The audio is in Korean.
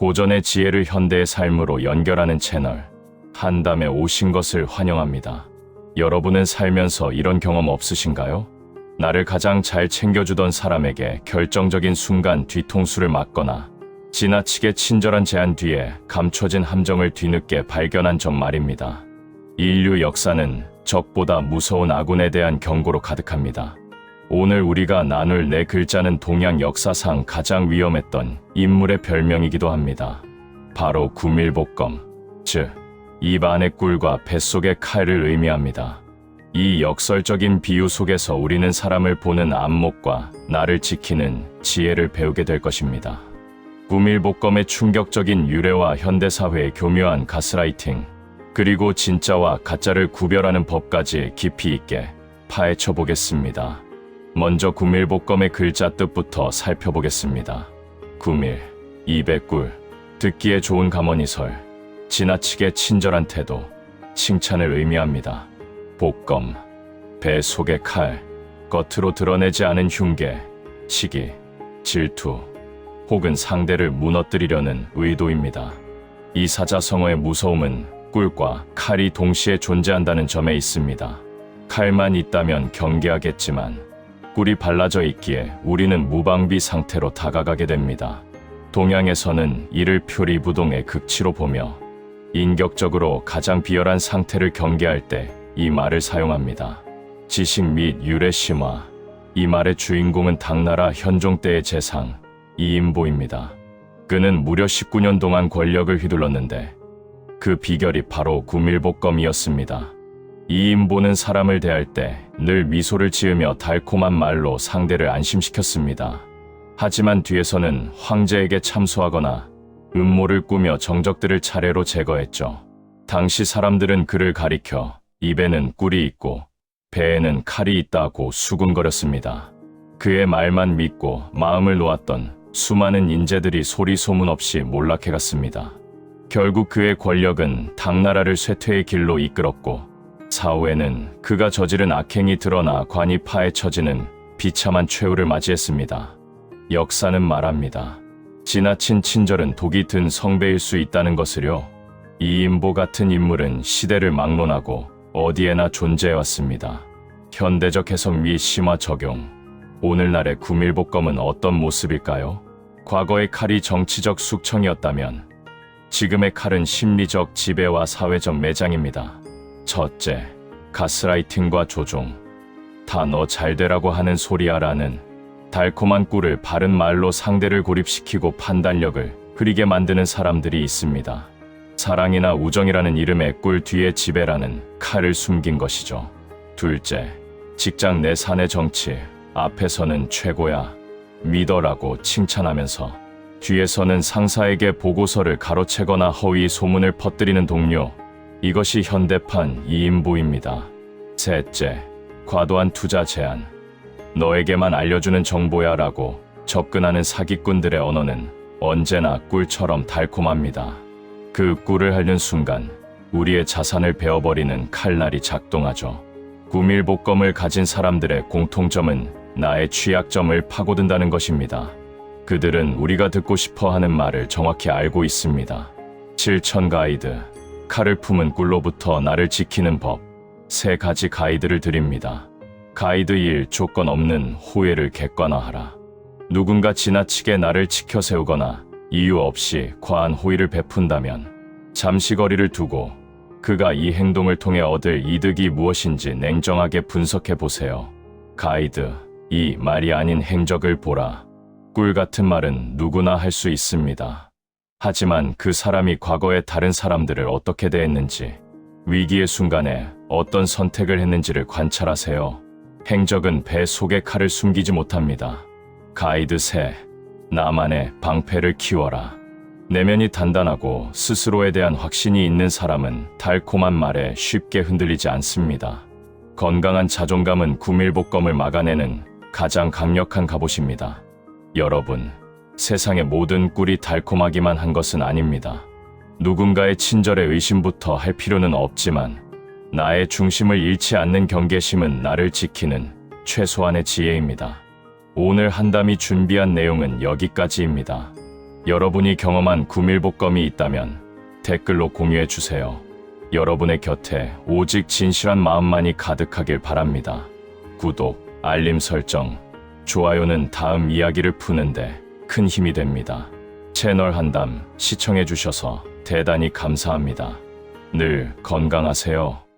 고전의 지혜를 현대의 삶으로 연결하는 채널 한담에 오신 것을 환영합니다. 여러분은 살면서 이런 경험 없으신가요? 나를 가장 잘 챙겨주던 사람에게 결정적인 순간 뒤통수를 맞거나 지나치게 친절한 제안 뒤에 감춰진 함정을 뒤늦게 발견한 점 말입니다. 인류 역사는 적보다 무서운 아군에 대한 경고로 가득합니다. 오늘 우리가 나눌 네 글자는 동양 역사상 가장 위험했던 인물의 별명이기도 합니다. 바로 구밀복검, 즉 입 안의 꿀과 뱃속의 칼을 의미합니다. 이 역설적인 비유 속에서 우리는 사람을 보는 안목과 나를 지키는 지혜를 배우게 될 것입니다. 구밀복검의 충격적인 유래와 현대사회의 교묘한 가스라이팅, 그리고 진짜와 가짜를 구별하는 법까지 깊이 있게 파헤쳐 보겠습니다. 먼저 구밀복검의 글자 뜻부터 살펴보겠습니다. 구밀, 입의 꿀, 듣기에 좋은 가머니설, 지나치게 친절한 태도, 칭찬을 의미합니다. 복검, 배 속의 칼, 겉으로 드러내지 않은 흉계, 시기, 질투, 혹은 상대를 무너뜨리려는 의도입니다. 이 사자성어의 무서움은 꿀과 칼이 동시에 존재한다는 점에 있습니다. 칼만 있다면 경계하겠지만 꿀이 발라져 있기에 우리는 무방비 상태로 다가가게 됩니다. 동양에서는 이를 표리부동의 극치로 보며 인격적으로 가장 비열한 상태를 경계할 때 이 말을 사용합니다. 지식 및 유래 심화. 이 말의 주인공은 당나라 현종 때의 재상 이인보입니다. 그는 무려 19년 동안 권력을 휘둘렀는데 그 비결이 바로 구밀복검이었습니다. 이인 보는 사람을 대할 때 늘 미소를 지으며 달콤한 말로 상대를 안심시켰습니다. 하지만 뒤에서는 황제에게 참소하거나 음모를 꾸며 정적들을 차례로 제거했죠. 당시 사람들은 그를 가리켜 입에는 꿀이 있고 배에는 칼이 있다고 수군거렸습니다. 그의 말만 믿고 마음을 놓았던 수많은 인재들이 소리 소문 없이 몰락해갔습니다. 결국 그의 권력은 당나라를 쇠퇴의 길로 이끌었고 사후에는 그가 저지른 악행이 드러나 관이 파헤쳐지는 비참한 최후를 맞이했습니다. 역사는 말합니다. 지나친 친절은 독이 든 성배일 수 있다는 것을요. 이인보 같은 인물은 시대를 막론하고 어디에나 존재해왔습니다. 현대적 해석 및 심화 적용. 오늘날의 구밀복검은 어떤 모습일까요? 과거의 칼이 정치적 숙청이었다면 지금의 칼은 심리적 지배와 사회적 매장입니다. 첫째, 가스라이팅과 조종. 다 너 잘되라고 하는 소리야라는 달콤한 꿀을 바른 말로 상대를 고립시키고 판단력을 흐리게 만드는 사람들이 있습니다. 사랑이나 우정이라는 이름의 꿀 뒤에 지배라는 칼을 숨긴 것이죠. 둘째, 직장 내 사내 정치. 앞에서는 최고야. 믿어라고 칭찬하면서 뒤에서는 상사에게 보고서를 가로채거나 허위 소문을 퍼뜨리는 동료. 이것이 현대판 이인부입니다. 셋째, 과도한 투자 제한. 너에게만 알려주는 정보야 라고 접근하는 사기꾼들의 언어는 언제나 꿀처럼 달콤합니다. 그 꿀을 핥는 순간 우리의 자산을 베어버리는 칼날이 작동하죠. 구밀복검을 가진 사람들의 공통점은 나의 취약점을 파고든다는 것입니다. 그들은 우리가 듣고 싶어 하는 말을 정확히 알고 있습니다. 7천 가이드, 칼을 품은 꿀로부터 나를 지키는 법, 세 가지 가이드를 드립니다. 가이드 1 조건 없는 호혜를 객관화하라. 누군가 지나치게 나를 지켜 세우거나 이유 없이 과한 호의를 베푼다면 잠시 거리를 두고 그가 이 행동을 통해 얻을 이득이 무엇인지 냉정하게 분석해 보세요. 가이드, 이 말이 아닌 행적을 보라. 꿀 같은 말은 누구나 할 수 있습니다. 하지만 그 사람이 과거에 다른 사람들을 어떻게 대했는지, 위기의 순간에 어떤 선택을 했는지를 관찰하세요. 행적은 배 속의 칼을 숨기지 못합니다. 가이드 세, 나만의 방패를 키워라. 내면이 단단하고 스스로에 대한 확신이 있는 사람은 달콤한 말에 쉽게 흔들리지 않습니다. 건강한 자존감은 구밀복검을 막아내는 가장 강력한 갑옷입니다. 여러분, 세상의 모든 꿀이 달콤하기만 한 것은 아닙니다. 누군가의 친절의 의심부터 할 필요는 없지만 나의 중심을 잃지 않는 경계심은 나를 지키는 최소한의 지혜입니다. 오늘 한담이 준비한 내용은 여기까지입니다. 여러분이 경험한 구밀복검이 있다면 댓글로 공유해 주세요. 여러분의 곁에 오직 진실한 마음만이 가득하길 바랍니다. 구독, 알림 설정, 좋아요는 다음 이야기를 푸는데 큰 힘이 됩니다. 채널 한담 시청해주셔서 대단히 감사합니다. 늘 건강하세요.